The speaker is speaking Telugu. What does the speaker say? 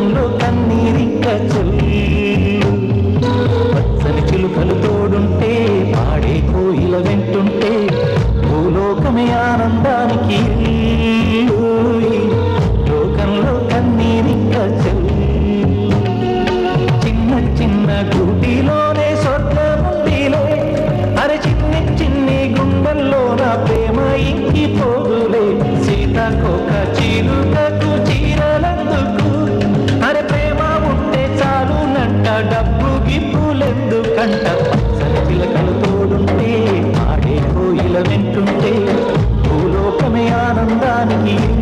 కన్నుల్లో కన్నీరిక్క చెల్లి. పచ్చని చిలుకలు తోడుంటే పాడే కోయిల వెంటుంటే భూలోకమే ఆనందానికి లోకంలో కన్నీరిక్క చెల్లు. చిన్న చిన్న గుడిలోనే స్వర్గముందిలే అరే చిన్న చిన్ని గుండెల్లో నా ప్రేమ ఇంకిపోదులే. సీతాకోక keep